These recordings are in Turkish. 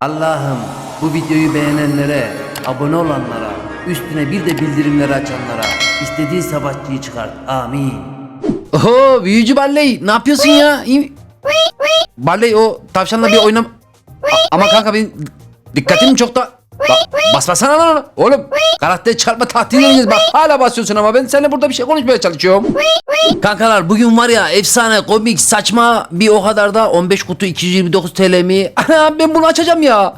Allah'ım bu videoyu beğenenlere, abone olanlara, üstüne bir de bildirimleri açanlara istediği savaşçıyı çıkart. Amin. Oho büyücü Barley ne yapıyorsun ya? İyi- Barley o tavşanla bir oynam... A- ama kanka benim dikkatim çok da... Ba- basmasana lan onu. Oğlum karakter çarpma tahtini deneyeceğiz. Bak hala basıyorsun ama ben seninle burada bir şey konuşmaya çalışıyorum. Kankalar bugün var ya efsane komik saçma bir o kadar da 15 kutu 229 TL mi? Ben bunu açacağım ya.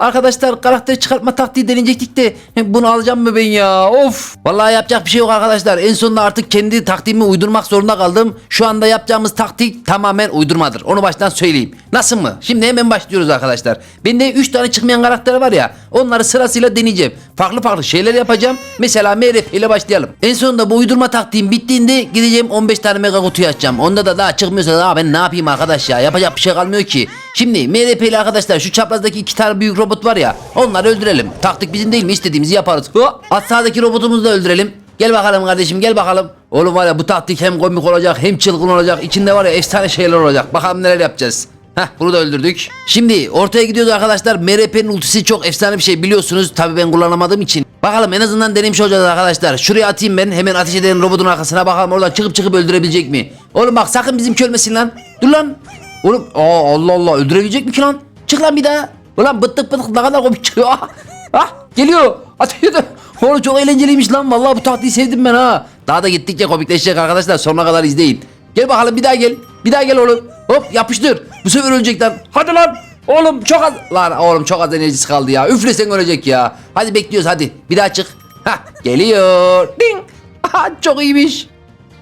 arkadaşlar karakter çıkartma taktiği deneyecektik de bunu alacağım mı ben ya? Of. Vallahi yapacak bir şey yok arkadaşlar. En sonunda artık kendi taktiğimi uydurmak zorunda kaldım. Şu anda yapacağımız taktik tamamen uydurmadır. Onu baştan söyleyeyim. Nasıl mı? Şimdi hemen başlıyoruz arkadaşlar. Bende 3 tane çıkmayan karakter var ya. Onları sırasıyla deneyeceğim. Farklı farklı şeyler yapacağım. Mesela MRF ile başlayalım. En sonunda bu uydurma taktiğim bittiğinde gideceğim 15 tane mega kutuyu açacağım. Onda da daha çıkmıyorsa daha ben ne yapayım arkadaş ya? Yapacak bir şey kalmıyor ki. Şimdi MRP ile arkadaşlar şu çaprazdaki iki tane büyük robot var ya. Onları öldürelim. Taktik bizim değil mi? İstediğimizi yaparız. At sağdaki robotumuzu da öldürelim. Gel bakalım kardeşim gel bakalım. Oğlum var ya bu taktik hem komik olacak hem çılgın olacak. İçinde var ya efsane şeyler olacak. Bakalım neler yapacağız. Heh bunu da öldürdük. Şimdi ortaya gidiyoruz arkadaşlar. MRP'nin ultisi çok efsane bir şey biliyorsunuz. Tabii ben kullanamadığım için. Bakalım en azından denemiş olacağız arkadaşlar. Şuraya atayım ben. Hemen ateş eden robotun arkasına bakalım oradan çıkıp çıkıp öldürebilecek mi? Oğlum bak sakın bizimki ölmesin lan. Dur lan. Oğlum aa Allah Allah öldürebilecek mi ki lan? Çık lan bir daha. Ulan bıttık bıttık ne kadar komik çıkıyor. Ah, ah geliyor. Atıyor da. Oğlum çok eğlenceliymiş lan. Vallahi bu taktiği sevdim ben ha. Daha da gittikçe komikleşecek arkadaşlar. Sonuna kadar izleyin. Gel bakalım bir daha gel. Bir daha gel oğlum. Hop yapıştır. Bu sefer ölecek lan. Hadi lan. Oğlum çok az. Lan oğlum çok az enerjisi kaldı ya. Üflesen ölecek ya. Hadi bekliyoruz hadi. Bir daha çık. Hah geliyor. Ding. Aha, çok iyiymiş.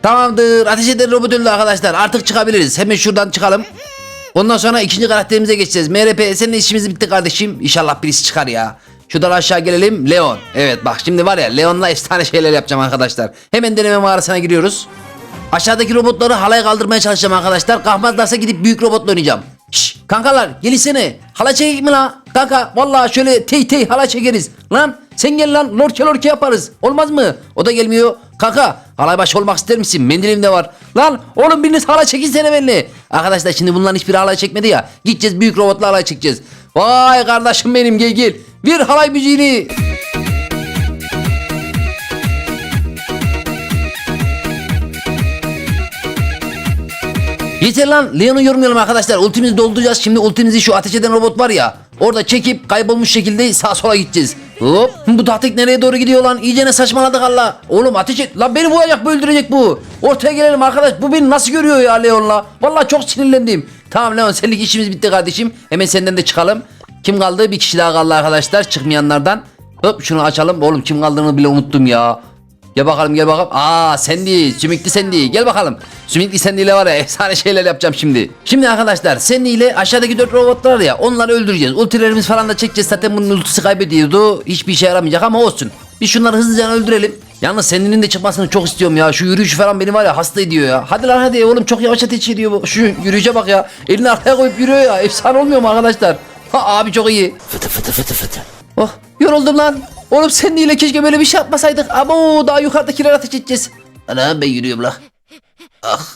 Tamamdır. Ateş eden robot öldü arkadaşlar. Artık çıkabiliriz. Hemen şuradan çıkalım. Ondan sonra ikinci karakterimize geçeceğiz. MRP senin işimiz bitti kardeşim. İnşallah birisi çıkar ya. Şuradan aşağı gelelim. Leon. Evet bak şimdi var ya Leon'la efsane şeyler yapacağım arkadaşlar. Hemen deneme mağarasına giriyoruz. Aşağıdaki robotları halaya kaldırmaya çalışacağım arkadaşlar. Kalkmazlarsa gidip büyük robotla oynayacağım. Şşş kankalar gelsene. Hala çekik mi la? Kanka vallahi şöyle tey tey hala çekeriz. Lan sen gel lan lorke lorke yaparız. Olmaz mı? O da gelmiyor. Kanka halay başı olmak ister misin? Mendilim de var. Lan oğlum biriniz hala çekinsene benimle. Arkadaşlar şimdi bunların hiçbiri halay çekmedi ya. Gideceğiz büyük robotla halay çekeceğiz. Vay kardeşim benim gel gel. Bir halay müziğini. Yeter lan Leon'u yormayalım arkadaşlar. Ultimizi dolduracağız. Şimdi ultimizi şu ateş eden robot var ya. Orada çekip kaybolmuş şekilde sağa sola gideceğiz. Hop. Bu taktik nereye doğru gidiyor lan? İyice ne saçmaladık Allah. Oğlum ateş et. Lan beni vuracak bu öldürecek bu. Ortaya gelelim arkadaş. Bu beni nasıl görüyor ya Leon'la? Vallahi çok sinirlendim. Tamam Leon senlik işimiz bitti kardeşim. Hemen senden de çıkalım. Kim kaldı? Bir kişi daha kaldı arkadaşlar çıkmayanlardan. Hop şunu açalım. Oğlum kim kaldığını bile unuttum ya. Gel bakalım gel bakalım. Aa Sandy, Sümükli Sandy. Gel bakalım. Sümükli Sandy ile var ya efsane şeyler yapacağım şimdi. Şimdi arkadaşlar Sandy ile aşağıdaki dört robotlar ya onları öldüreceğiz. Ultilerimiz falan da çekeceğiz. Zaten bunun ultisi kaybediyordu. Hiçbir işe yaramayacak ama olsun. Biz şunları hızlıca öldürelim. Yalnız Sandy'nin de çıkmasını çok istiyorum ya. Şu yürüyüşü falan beni var ya hasta ediyor ya. Hadi lan hadi oğlum çok yavaş ateş ediyor bu. Şu yürüyüşe bak ya. Elini arkaya koyup yürüyor ya. Efsane olmuyor mu arkadaşlar? Ha abi çok iyi. Fıtı fıtı fıtı fıtı. Oh yoruldum lan. Oğlum seninle keşke böyle bir şey yapmasaydık. Ama o daha yukarıdakiler ateş edeceğiz. Ana ben yürüyorum la. Ah.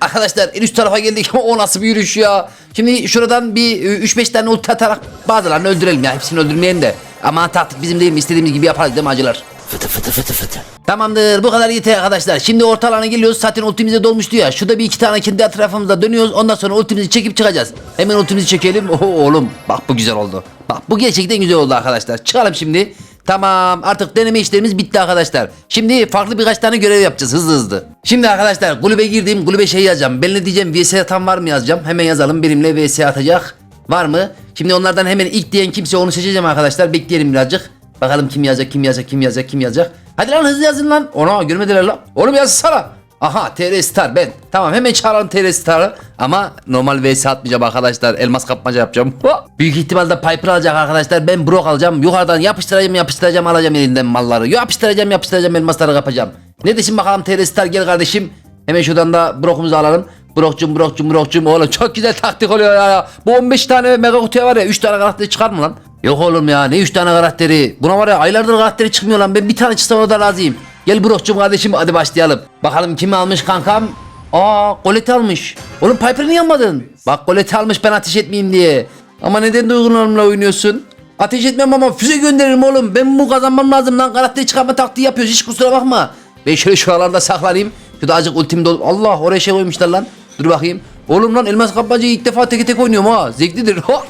Arkadaşlar en üst tarafa geldik ama o nasıl bir yürüyüş ya. Şimdi şuradan bir 3-5 tane ulti atarak bazılarını öldürelim ya. Hepsini öldürmeyen de. Ama taktik bizim değil mi? İstediğimiz gibi yaparız değil mi acılar? Fıtı fıtı fıtı fıtı. Tamamdır bu kadar yeter arkadaşlar. Şimdi orta alana geliyoruz. Zaten ultimize dolmuştu ya. Şurada bir iki tane kendi etrafımızda dönüyoruz. Ondan sonra ultimizi çekip çıkacağız. Hemen ultimizi çekelim. Oho oğlum bak bu güzel oldu. Bak bu gerçekten güzel oldu arkadaşlar. Çıkalım şimdi. Tamam artık deneme işlerimiz bitti arkadaşlar. Şimdi farklı birkaç tane görev yapacağız hızlı hızlı. Şimdi arkadaşlar kulübe girdiğim kulübe şey yazacağım. Ben ne diyeceğim VS atan var mı yazacağım. Hemen yazalım benimle VS atacak. Var mı? Şimdi onlardan hemen ilk diyen kimse onu seçeceğim arkadaşlar. Bekleyelim birazcık. Bakalım kim yazacak, kim yazacak, kim yazacak, kim yazacak. Hadi lan hızlı yazın lan. Ona görmediler lan. Oğlum yazsana. Aha TR Star ben. Tamam hemen çağıralım TR Star'ı. Ama normal vs atmayacağım arkadaşlar. Elmas kapmaca yapacağım. Büyük ihtimalle Piper alacak arkadaşlar. Ben Brock alacağım. Yukarıdan yapıştıracağım yapıştıracağım alacağım elinden malları. Yapıştıracağım yapıştıracağım elmasları kapacağım. Ne desin bakalım TR Star gel kardeşim. Hemen şuradan da Brock'umuzu alalım. Brock'cum Brock'cum Brock'cum oğlum çok güzel taktik oluyor ya. Bu 15 tane mega kutuya var ya 3 tane karakter çıkar mı lan? Yok oğlum ya ne 3 tane karakteri. Buna var ya aylardır karakteri çıkmıyor lan. Ben bir tane çıksam o da razıyım. Gel Brock'cum kardeşim hadi başlayalım. Bakalım kimi almış kankam? Aa Colette almış. Oğlum Piper'ı niye almadın? Bak Colette almış ben ateş etmeyeyim diye. Ama neden duygularımla oynuyorsun? Ateş etmem ama füze gönderirim oğlum. Ben bu kazanmam lazım lan. Karakter çıkarma taktiği yapıyoruz. Hiç kusura bakma. Ben şöyle şuralarda saklanayım. Şurada azıcık ultim dolu. Allah oraya şey koymuşlar lan. Dur bakayım. Oğlum lan elmas kapmacayı ilk defa tek tek oynuyorum ha. Zevklidir. Ha.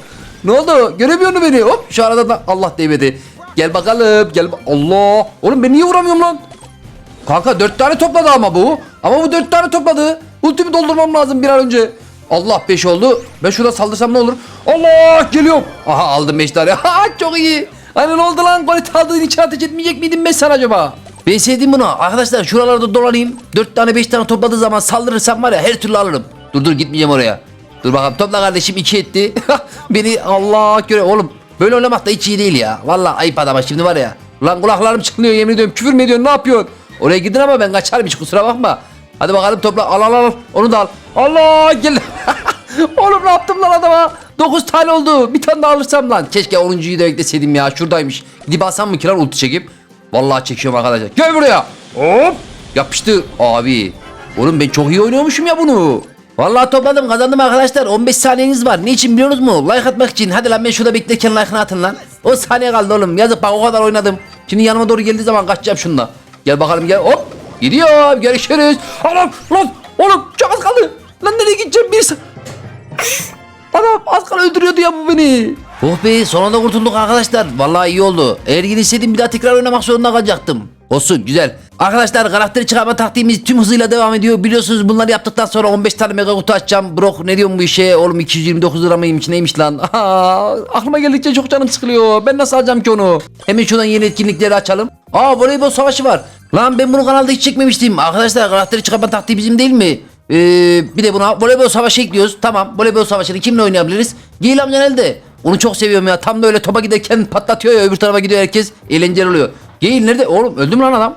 Ne oldu? Göremiyor musun beni? Hop şu arada da Allah değmedi. Gel bakalım. Gel. ba- Allah. Oğlum ben niye vuramıyorum lan? Kanka dört tane topladı ama bu. Ama bu dört tane topladı. Ultimi doldurmam lazım bir an önce. Allah 5 oldu. Ben şurada saldırsam ne olur? Allah geliyorum. Aha aldım 5 tane. Ha çok iyi. Hani ne oldu lan? Golit aldığın için ateş etmeyecek miydim ben sana acaba? Ben sevdim bunu. Arkadaşlar şuralarda dolanayım. 4 tane 5 tane topladığı zaman saldırırsam var ya her türlü alırım. Dur dur gitmeyeceğim oraya. Dur bakalım topla kardeşim 2 etti. Beni Allah göre oğlum. Böyle oynamak da hiç iyi değil ya. Vallahi ayıp adama şimdi var ya. Lan kulaklarım çınlıyor yemin ediyorum. Küfür mü ediyorsun ne yapıyorsun? Oraya gidin ama ben kaçarım hiç kusura bakma. Hadi bakalım topla al al al. Onu da al. Allah gel. Oğlum ne yaptım lan adama? 9 tane oldu. Bir tane daha alırsam lan. Keşke 10.yu da ekleseydim ya. Şuradaymış. Gidip alsam mı ki lan ulti çekip? Vallahi çekiyorum arkadaşlar. Gel buraya. Hop. Yapıştı. Abi. Oğlum ben çok iyi oynuyormuşum ya bunu. Vallahi topladım kazandım arkadaşlar. 15 saniyeniz var. Niçin biliyorsunuz mu? Like atmak için. Hadi lan ben şurada beklerken like'ını atın lan. 10 saniye kaldı oğlum. Yazık bak o kadar oynadım. Şimdi yanıma doğru geldiği zaman kaçacağım şununla. Gel bakalım gel. Hop. Gidiyor. Görüşürüz. Anam lan. Oğlum çok az kaldı. Lan nereye gideceğim bir Adam az kala öldürüyordu ya bu beni. Oh be sonunda kurtulduk arkadaşlar. Vallahi iyi oldu. Eğer gideseydim bir daha tekrar oynamak zorunda kalacaktım. Olsun güzel. Arkadaşlar karakteri çıkarma taktiğimiz tüm hızıyla devam ediyor. Biliyorsunuz bunları yaptıktan sonra 15 tane mega kutu açacağım. Brok ne diyorsun bu işe? Oğlum 229 lira mıymış neymiş lan? Aa, aklıma geldikçe çok canım sıkılıyor. Ben nasıl alacağım ki onu? Hemen şuradan yeni etkinlikleri açalım. Aa voleybol savaşı var. Lan ben bunu kanalda hiç çekmemiştim. Arkadaşlar karakteri çıkarma taktiği bizim değil mi? Ee, bir de buna voleybol savaşı ekliyoruz. Tamam voleybol savaşını kimle oynayabiliriz? Giyil amcan elde. Onu çok seviyorum ya. Tam da öyle topa giderken patlatıyor ya öbür tarafa gidiyor herkes. Eğlenceli oluyor. Geyil nerede? Oğlum öldüm lan adam.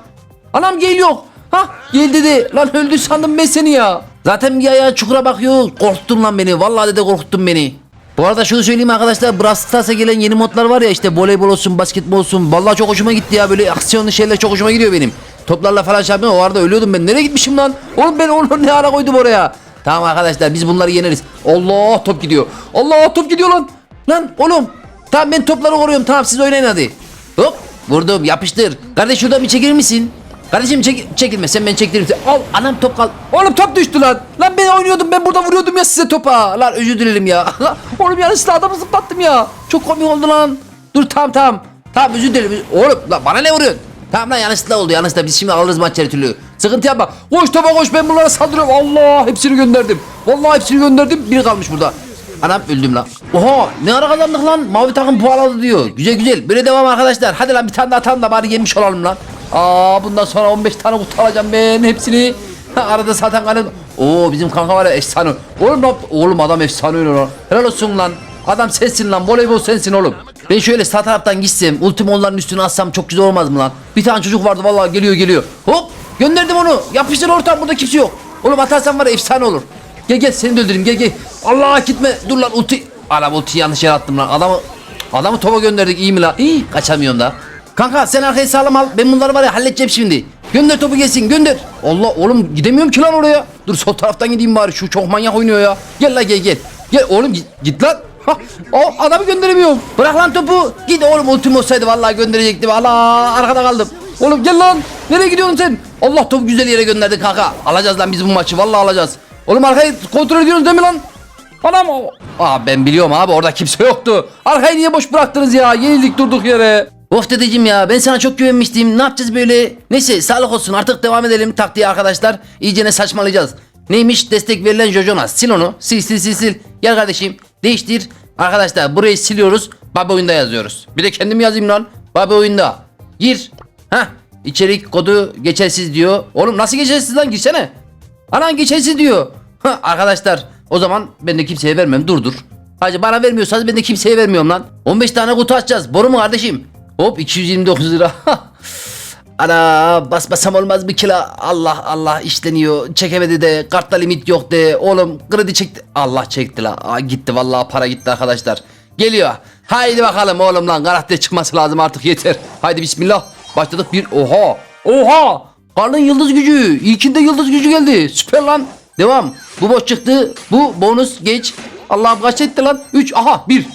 Anam Geyil yok. Ha Geyil dedi. Lan öldü sandım ben seni ya. Zaten bir ayağı çukura bakıyor. Korktun lan beni. Vallahi dedi korkuttun beni. Bu arada şunu söyleyeyim arkadaşlar Brawl Stars'a gelen yeni modlar var ya işte voleybol olsun basketbol olsun vallahi çok hoşuma gitti ya böyle aksiyonlu şeyler çok hoşuma gidiyor benim. Toplarla falan şey yapıyorum o arada ölüyordum ben nereye gitmişim lan oğlum ben onu ne ara koydum oraya. Tamam arkadaşlar biz bunları yeneriz. Allah top gidiyor. Allah top gidiyor lan. Lan oğlum. Tamam ben topları koruyorum tamam siz oynayın hadi. Hop vurdum yapıştır. Kardeş şuradan bir çekilir misin? Kardeşim çek, çekilme sen ben çektiririm. Al anam top kal. Oğlum top düştü lan. Lan ben oynuyordum ben burada vuruyordum ya size topa. Lan özür dilerim ya. Oğlum yanlışlıkla adamı zıplattım ya. Çok komik oldu lan. Dur tamam tamam. Tamam özür dilerim. Oğlum lan bana ne vuruyorsun? Tamam lan yanlışlıkla oldu yanlışlıkla biz şimdi alırız maç her türlü. Sıkıntı yapma. Koş topa koş ben bunlara saldırıyorum. Allah hepsini gönderdim. Vallahi hepsini gönderdim. Biri kalmış burada. Anam öldüm lan. Oha ne ara kazandık lan? Mavi takım puanladı diyor. Güzel güzel. Böyle devam arkadaşlar. Hadi lan bir tane daha atalım da bari yemiş olalım lan. Aa bundan sonra 15 tane kutu alacağım ben hepsini. Arada zaten kalem. Oo bizim kanka var ya efsane. Oğlum? Oğlum adam efsane oynuyor lan. Helal olsun lan. Adam sensin lan. Voleybol sensin oğlum. Ben şöyle sağ taraftan gitsem, ultimi onların üstüne atsam çok güzel olmaz mı lan? Bir tane çocuk vardı vallahi geliyor geliyor. Hop! Gönderdim onu. Yapıştır ortam burada kimse yok. Oğlum atarsan var ya efsane olur. Gel gel seni de öldüreyim gel gel. Allah gitme. Dur lan ulti. Anam ultiyi yanlış yere attım lan. Adamı adamı topa gönderdik iyi mi lan? İyi kaçamıyorum da. Kanka sen arkayı sağlam al. Ben bunları var ya halledeceğim şimdi. Gönder topu gelsin gönder. Allah oğlum gidemiyorum ki lan oraya. Dur sol taraftan gideyim bari. Şu çok manyak oynuyor ya. Gel la gel gel. Gel oğlum git, git lan. Ha, o adamı gönderemiyorum. Bırak lan topu. Git oğlum ultim olsaydı vallahi gönderecektim. Allah arkada kaldım. Oğlum gel lan. Nereye gidiyorsun sen? Allah topu güzel yere gönderdi kanka. Alacağız lan biz bu maçı. Vallahi alacağız. Oğlum arkayı kontrol ediyorsunuz değil mi lan? Anam o. Aa ben biliyorum abi orada kimse yoktu. Arkayı niye boş bıraktınız ya? Yenildik durduk yere. Of dedeciğim ya ben sana çok güvenmiştim. Ne yapacağız böyle? Neyse sağlık olsun artık devam edelim taktiğe arkadaşlar. İyice ne saçmalayacağız. Neymiş destek verilen Jojona. Sil onu. Sil sil sil sil. Gel kardeşim. Değiştir. Arkadaşlar burayı siliyoruz. Babi oyunda yazıyoruz. Bir de kendim yazayım lan. Babi oyunda. Gir. Hah. İçerik kodu geçersiz diyor. Oğlum nasıl geçersiz lan girsene. Anan geçersiz diyor. Arkadaşlar o zaman ben de kimseye vermem dur dur. Hacı bana vermiyorsanız ben de kimseye vermiyorum lan. 15 tane kutu açacağız. Boru mu kardeşim? Hop 229 lira. Ana basmasam olmaz bir kila. Allah Allah işleniyor. Çekemedi de kartta limit yok de. Oğlum kredi çekti. Allah çekti la. Aa, gitti vallahi para gitti arkadaşlar. Geliyor. Haydi bakalım oğlum lan karakter çıkması lazım artık yeter. Haydi bismillah. Başladık bir oha. Oha. Karlın yıldız gücü. İlkinde yıldız gücü geldi. Süper lan. Devam. Bu boş çıktı. Bu bonus geç. Allah'ım kaç etti lan? 3 aha 1.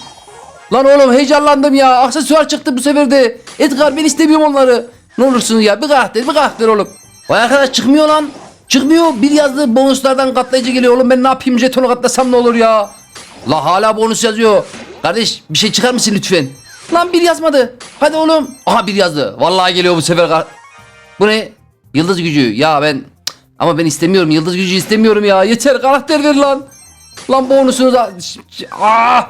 Lan oğlum heyecanlandım ya. Aksesuar çıktı bu sefer de. Edgar ben istemiyorum onları. Ne olursun ya bir karakter bir karakter oğlum. Vay arkadaş çıkmıyor lan. Çıkmıyor. Bir yazdı bonuslardan katlayıcı geliyor oğlum. Ben ne yapayım jetonu katlasam ne olur ya. La hala bonus yazıyor. Kardeş bir şey çıkar mısın lütfen? Lan bir yazmadı. Hadi oğlum. Aha bir yazdı. Vallahi geliyor bu sefer. Bu ne? Yıldız gücü. Ya ben ama ben istemiyorum. Yıldız gücü istemiyorum ya. Yeter karakter ver lan. Lan bonusunu da... Aa,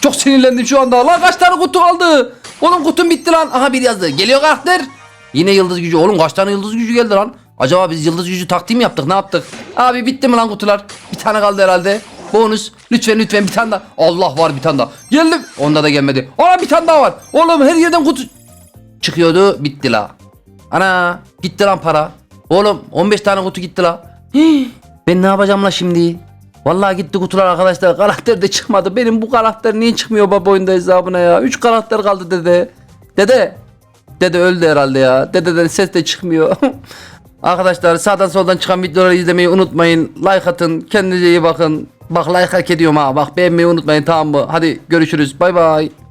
çok sinirlendim şu anda. Lan kaç tane kutu kaldı? Oğlum kutum bitti lan. Aha bir yazdı. Geliyor karakter. Yine yıldız gücü. Oğlum kaç tane yıldız gücü geldi lan? Acaba biz yıldız gücü taktiği mi yaptık? Ne yaptık? Abi bitti mi lan kutular? Bir tane kaldı herhalde. Bonus. Lütfen lütfen bir tane daha. Allah var bir tane daha. Geldim. Onda da gelmedi. Aa bir tane daha var. Oğlum her yerden kutu çıkıyordu. Bitti la. Ana gitti lan para. Oğlum 15 tane kutu gitti la. Ben ne yapacağım la şimdi? Vallahi gitti kutular arkadaşlar. Karakter de çıkmadı. Benim bu karakter niye çıkmıyor baba oyunda hesabına ya? 3 karakter kaldı dede. Dede. Dede öldü herhalde ya. Dededen ses de çıkmıyor. arkadaşlar sağdan soldan çıkan videoları izlemeyi unutmayın. Like atın. Kendinize iyi bakın. Bak like hak ediyorum ha. Bak beğenmeyi unutmayın tamam mı? Hadi görüşürüz. Bay bay.